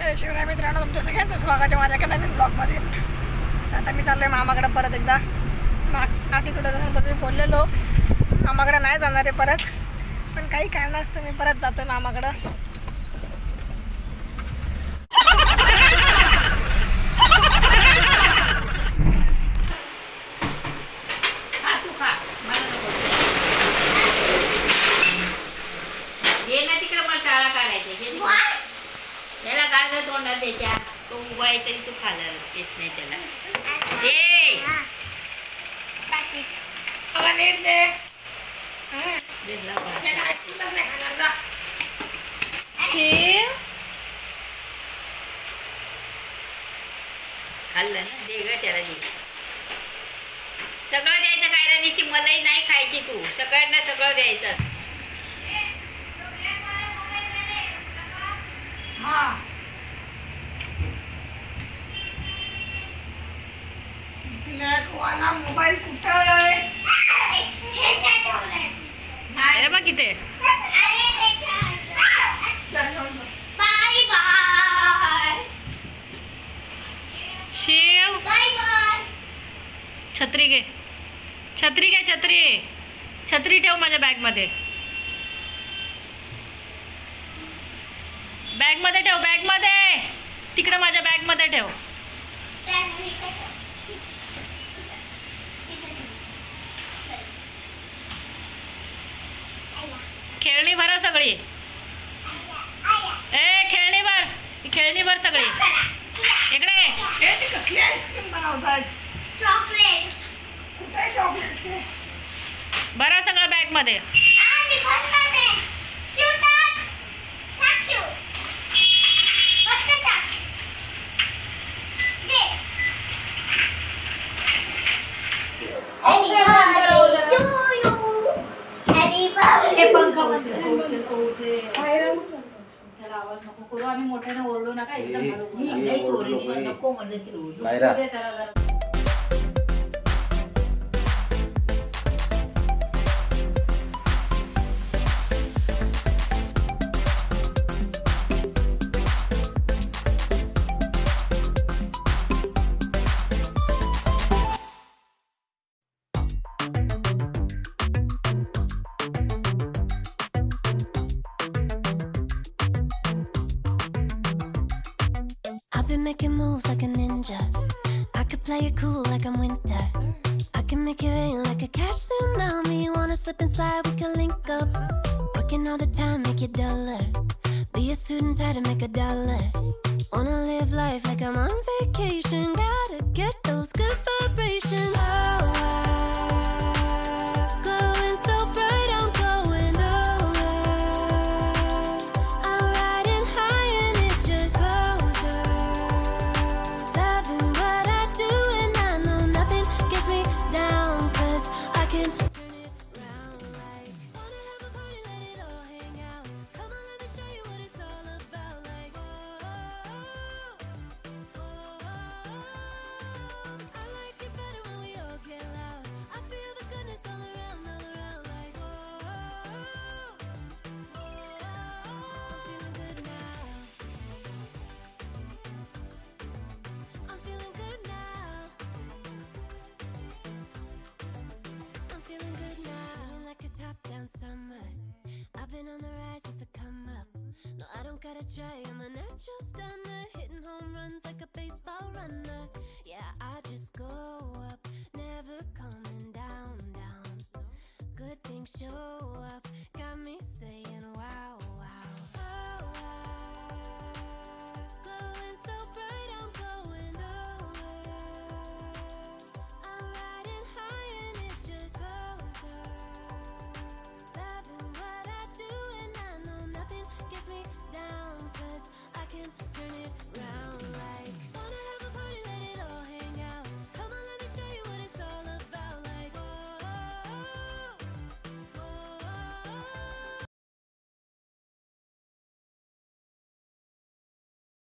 जय शिवराय मित्रांनो तुमच्या सगळ्यांचं स्वागत आहे माझ्या एका नवीन ब्लॉगमध्ये आता मी चाललो आहे मामाकडं परत एकदा. मा आधी थोडं दिवसांपूर्वी मी बोललेलो. मामाकडं नाही जाणार आहे परत. पण काही कारणास्तव मी परत जातो मामाकडं खा तू खा मला नको ये ना तिकडे मला टाळा काढायचा घे ना. गाळग तोंडात द्यायच्या तो उभा आहे तरी तू खाला येत नाही त्याला. काय. खाल्लं ना? दे ग त्याला दे. सगळं द्यायचं काय रे नुसती मलाही नाही खायची तू. सगळ्यांना सगळं द्यायचं. हा. वाला मोबाईल कुठं आहे अरे बघ इथे. शिव. छत्री घे. छत्री घे छत्री. छत्री ठेव माझ्या बॅगमध्ये. बॅगमध्ये ठेव बॅगमध्ये. तिकडे माझ्या बॅगमध्ये ठेव. खेळणी भरा सगळी. ए खेळणी भर. खेळणी भर सगळी. इकडे हे ते कसली आईस्क्रीम बनवतात कुठे आहे चॉकलेट? ते? भरा सगळं बॅगमध्ये. त्याला आवाज नको करू. आणि मोठ्याने ओरडू नका एकदम नको म्हणलं की त्याला जरा. Making moves like a ninja. I could play it cool like I'm winter. I can make it rain like a cash tsunami. Wanna slip and slide, we can link up. Working all the time, make it duller. Be a student, tie to make a dollar. Wanna live life like I'm on vacation. Been on the rise since I come up. No, I don't gotta try. I'm a natural stunner. Hitting home runs like a baseball runner. Yeah, I just go up, never coming down, down. Good things show up.